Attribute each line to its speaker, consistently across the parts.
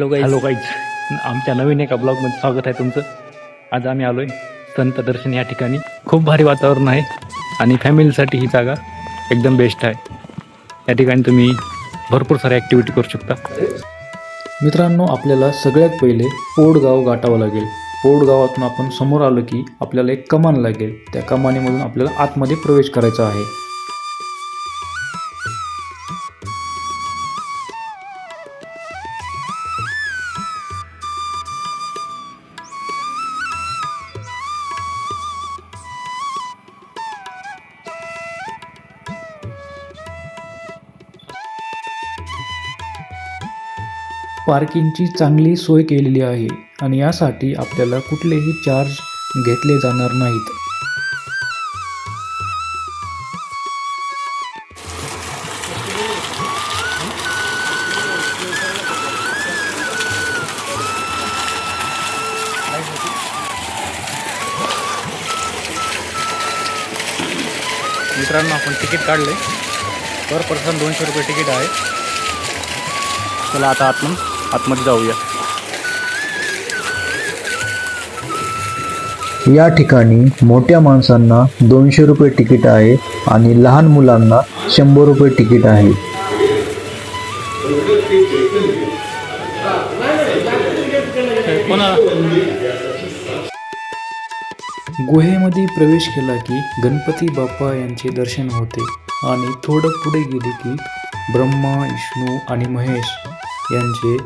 Speaker 1: Hello guys
Speaker 2: hello guys आमच्या नवीन एका ब्लॉगमध्ये स्वागत आहे तुमचं. आज आम्ही आलो आहे संत दर्शन या ठिकाणी. खूप भारी वातावरण आहे आणि फॅमिलीसाठी ही जागा एकदम बेस्ट आहे. या ठिकाणी तुम्ही भरपूर साऱ्या ॲक्टिव्हिटी करू शकता.
Speaker 3: मित्रांनो आपल्याला सगळ्यात पहिले पोडगाव गाठावं लागेल. पोड गावातून आपण समोर आलो की आपल्याला एक कमान लागेल. त्या कमानीमधून आपल्याला आतमध्ये प्रवेश करायचा आहे. पार्किंगची चांगली सोय केलेली आहे आणि यासाठी आपल्याला कुठलेही चार्ज घेतले जाणार नाहीत.
Speaker 2: मित्रांनो आपण तिकीट काढले. पर पर्सन दोनशे रुपये तिकीट आहे. चला आता आपण आतमध्ये जाऊया.
Speaker 4: या ठिकाणी मोठ्या माणसांना दोनशे रुपये तिकीट आहे आणि लहान मुलांना शंभर रुपये तिकीट आहे.
Speaker 3: गुहेमध्ये प्रवेश केला की गणपती बाप्पा यांचे दर्शन होते आणि थोडं पुढे गेले की ब्रह्मा विष्णू आणि महेश. यांचे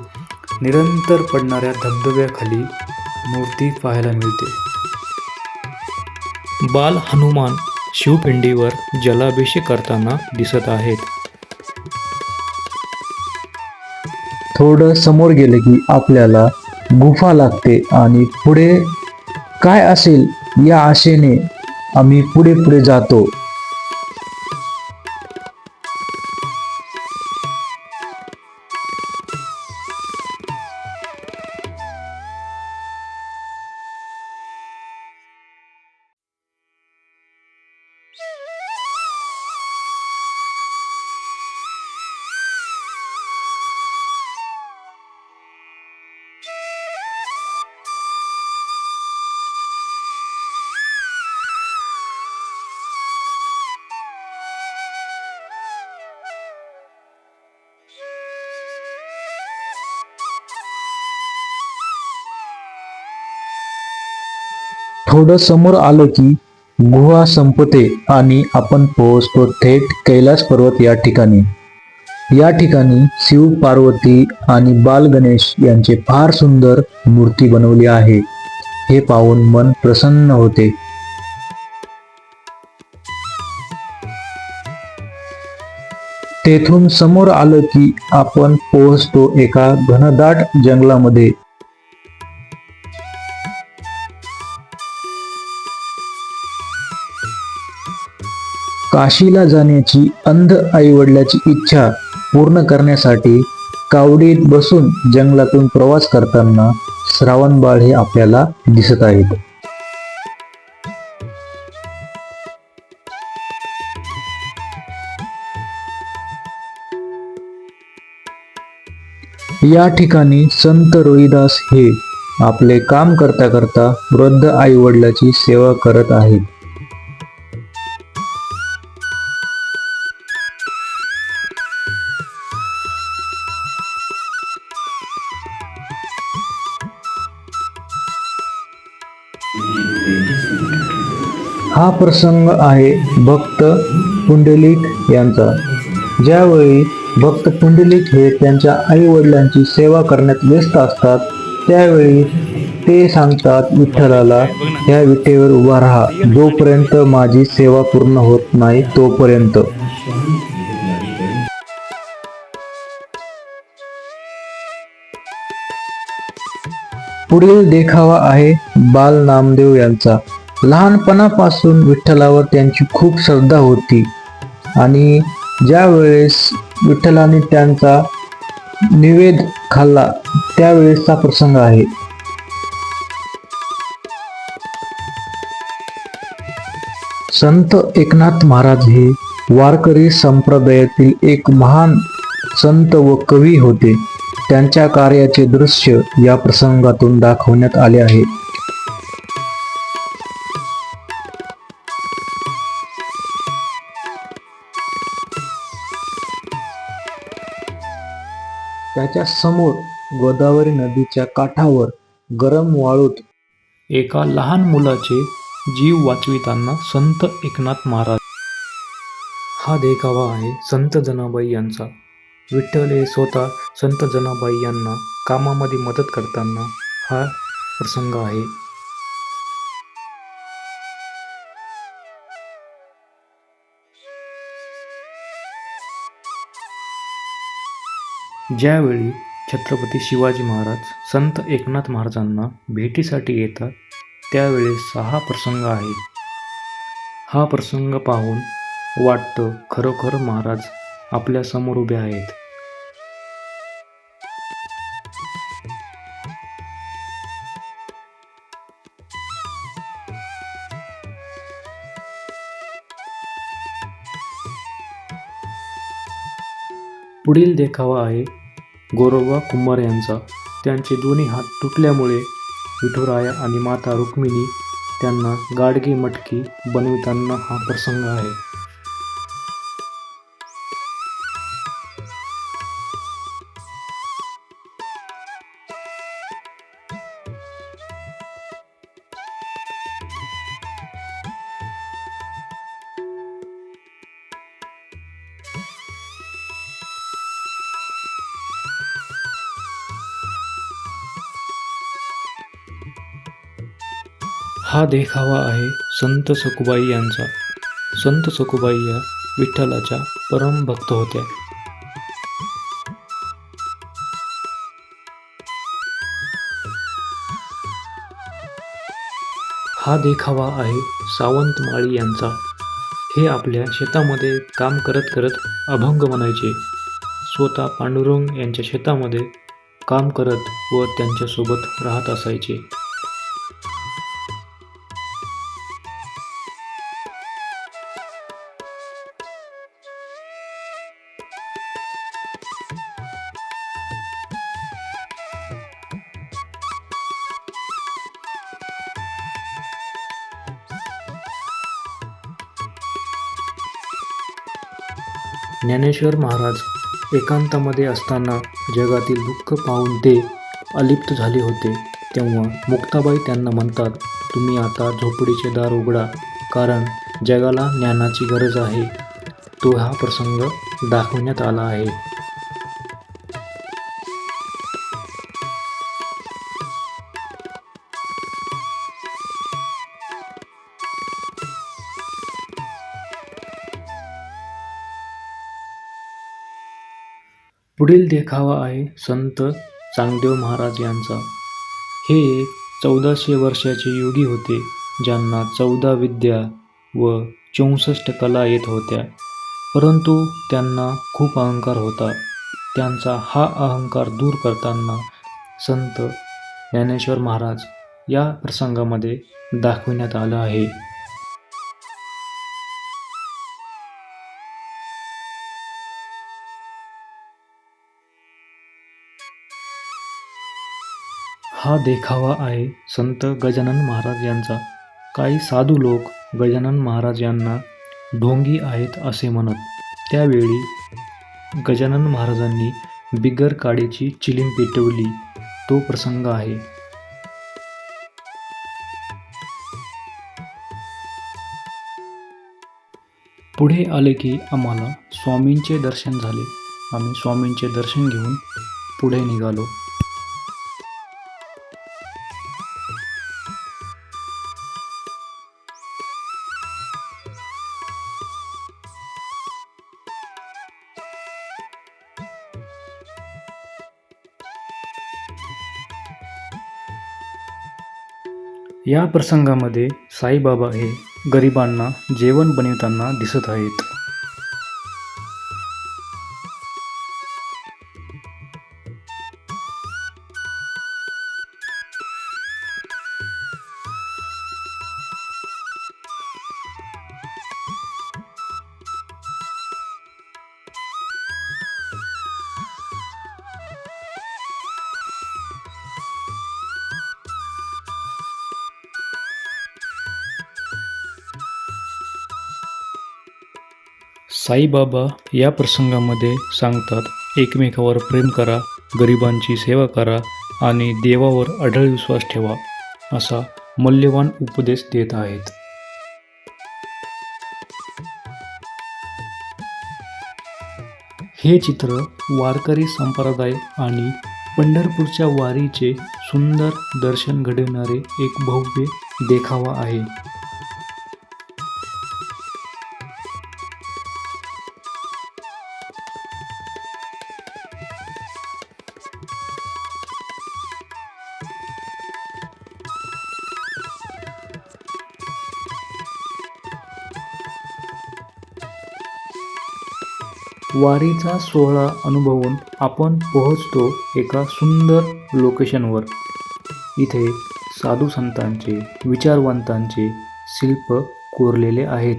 Speaker 3: निरंतर पडणाऱ्या धबधब्याखाली मूर्ती पाहायला मिळते. बाल हनुमान शिवपिंडीवर जलाभिषेक करताना दिसत आहेत.
Speaker 4: थोडं समोर गेले की आपल्याला गुफा लागते आणि पुढे काय असेल या आशेने आम्ही पुढे पुढे जातो. थोडं समोर आलो की गुहा संपते आणि आपण पोहोचतो थेट कैलास पर्वत या ठिकाणी. या ठिकाणी शिव पार्वती आणि बाल गणेश यांचे फार सुंदर मूर्ती बनवली आहे. हे पाहून मन प्रसन्न होते. तेथून समोर आलं की आपण पोहोचतो एका घनदाट जंगलामध्ये. काशीला जाण्याची अंध आईवडिलाची इच्छा पूर्ण करण्यासाठी कावडीत बसून जंगलातून प्रवास करताना श्रावणबाळ हे आपल्याला दिसत आहेत. या ठिकाणी संत रोहिदास हे आपले काम करता करता वृद्ध आई वडिलाची सेवा करत आहेत. हा प्रसंग आहे भक्त पुंडलिक यांचा. ज्यावेळी भक्त पुंडलिक हे त्यांच्या आई वडिलांची सेवा करण्यात व्यस्त असतात त्यावेळी ते सांगतात विठ्ठलाला ह्या विठेवर उभा राहा. जोपर्यंत माझी सेवा पूर्ण होत नाही तोपर्यंत. पुढील देखावा आहे बाल नामदेव यांचा. लहानपणापासून विठ्ठलावर त्यांची खूप श्रद्धा होती. आणि ज्या वेळेस विठ्ठलाने त्यांचा निवेद खाल्ला त्यावेळेसचा प्रसंग आहे. संत एकनाथ महाराज हे वारकरी संप्रदायातील एक महान संत व कवी होते.
Speaker 5: त्यांच्या कार्याचे दृश्य या प्रसंगातून दाखवण्यात आले आहे. त्याच्यासमोर गोदावरी नदीच्या काठावर गरम वाळूत
Speaker 4: एका लहान मुलाचे जीव वाचविताना संत एकनाथ महाराज. हा देखावा आहे संत जनाबाई यांचा. विठ्ठल हे स्वतः संत जनाबाई यांना कामामध्ये मदत करताना हा प्रसंग आहे. ज्यावेळी छत्रपती शिवाजी महाराज संत एकनाथ महाराजांना भेटीसाठी येतात त्यावेळेस हा प्रसंग आहे हा प्रसंग पाहून वाटतं खरोखर महाराज आपल्यासमोर उभे आहेत. पुढील देखावा आहे गोरोबा कुंभार यांचा. त्यांचे दोन्ही हात तुटल्यामुळे विठुराया आणि माता रुक्मिणी त्यांना गाडगे मटकी बनविताना हा प्रसंग आहे. हा देखावा आहे संत सखुबाई यांचा. संत सखुबाई या विठ्ठलाच्या परम भक्त होत्या. हा देखावा आहे सावंतमाळी यांचा. हे आपल्या शेतामध्ये काम करत करत अभंग म्हणायचे. स्वतः पांडुरंग यांच्या शेतामध्ये काम करत व त्यांच्यासोबत राहत असायचे. ज्ञानेश्वर महाराज एकांतामध्ये असताना जगातील दुःख पाहून ते अलिप्त झाले होते. तेव्हा मुक्ताबाई त्यांना म्हणतात तुम्ही आता झोपडीचे दार उघडा कारण जगाला ज्ञानाची गरज आहे. तो हा प्रसंग दाखवण्यात आला आहे. पुढील देखावा आहे संत चांगदेव महाराज यांचा. हे एक चौदाशे वर्षाचे योगी होते ज्यांना चौदा विद्या व चौसष्ट कला येत होत्या. परंतु त्यांना खूप अहंकार होता. त्यांचा हा अहंकार दूर करताना संत ज्ञानेश्वर महाराज या प्रसंगामध्ये दाखविण्यात आलं आहे. हा देखावा आहे संत गजानन महाराज यांचा. काही साधू लोक गजानन महाराज यांना ढोंगी आहेत असे म्हणत. त्यावेळी गजानन महाराजांनी बिगर काडीची चिलीम पेटवली. तो प्रसंग आहे. पुढे आले की आम्हाला स्वामींचे दर्शन झाले. आम्ही स्वामींचे दर्शन घेऊन पुढे निघालो. या प्रसंगामध्ये साईबाबा हे गरिबांना जेवण बनवताना दिसत आहेत. साईबाबा या प्रसंगामध्ये सांगतात एकमेकावर प्रेम करा गरिबांची सेवा करा आणि देवावर अढळ विश्वास ठेवा असा मौल्यवान उपदेश देत आहेत. हे चित्र वारकरी संप्रदाय आणि पंढरपूरच्या वारीचे सुंदर दर्शन घडवणारे एक भव्य देखावा आहे. वारीचा सोहळा अनुभवून आपण पोहोचतो एका सुंदर लोकेशनवर इथे साधू संतांचे विचारवंतांचे शिल्प कोरलेले आहेत.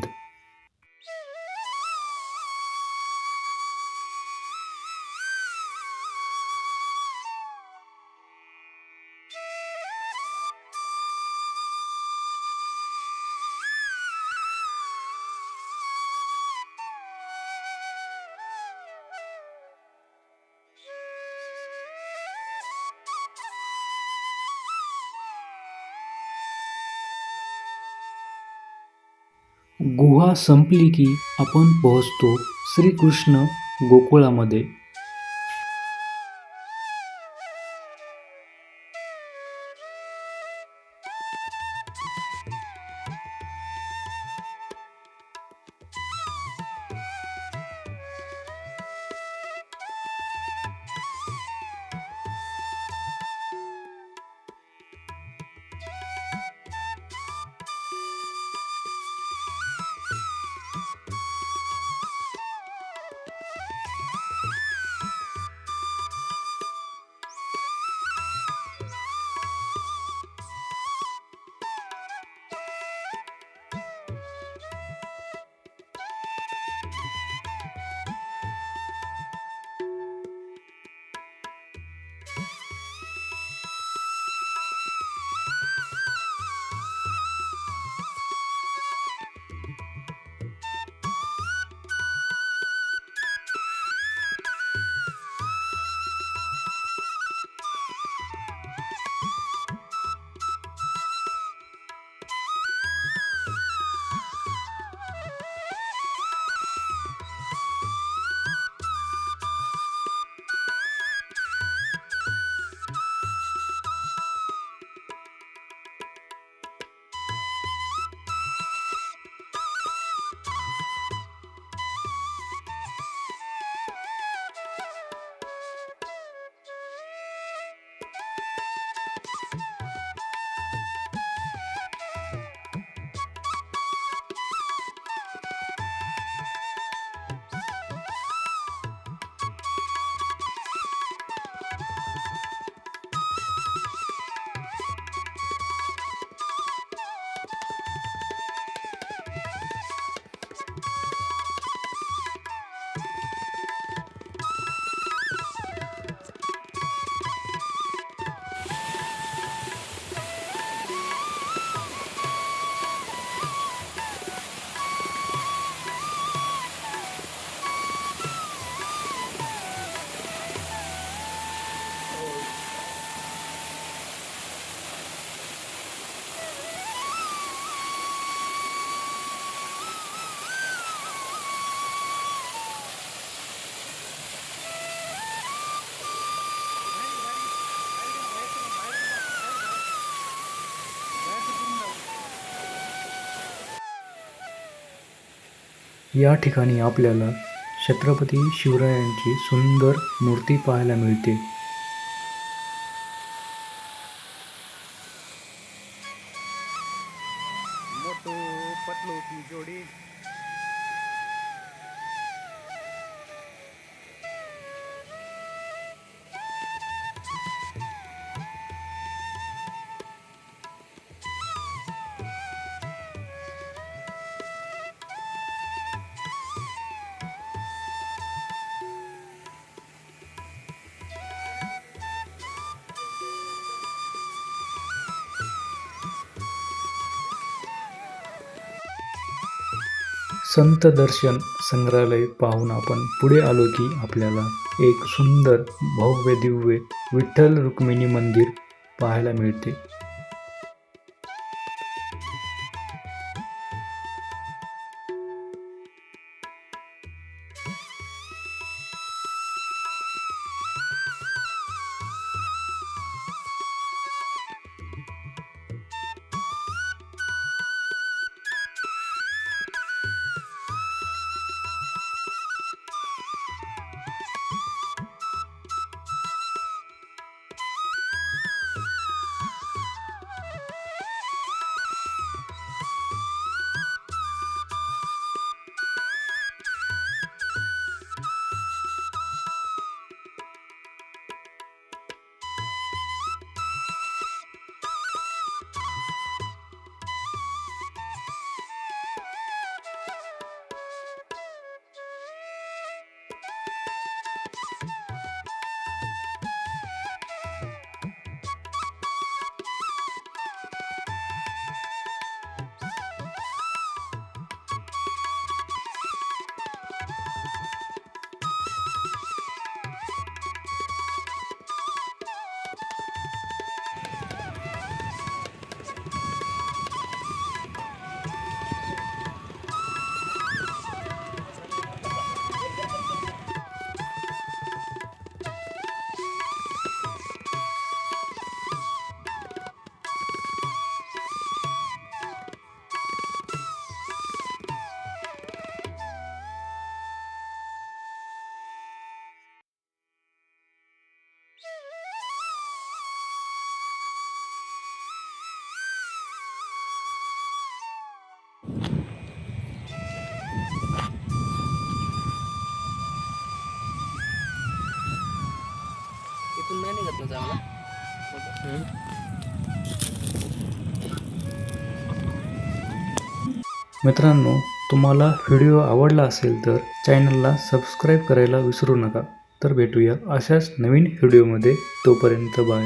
Speaker 4: गुहा संपली की आपण पोहोचतो श्रीकृष्ण गोकुळामध्ये. या ठिकाणी आपल्याला छत्रपती शिवरायांची सुंदर मूर्ती पाहायला मिळते. संत दर्शन संग्रहालय पाहून आपण पुढे आलो की आपल्याला एक सुंदर भव्य दिव्य विठ्ठल रुक्मिणी मंदिर पाहायला मिळते.
Speaker 1: चांगला
Speaker 4: मित्रांनो तुम्हाला व्हिडिओ आवडला असेल तर चॅनलला सबस्क्राईब करायला विसरू नका. तर भेटूया अशाच नवीन व्हिडिओमध्ये. तोपर्यंत बाय.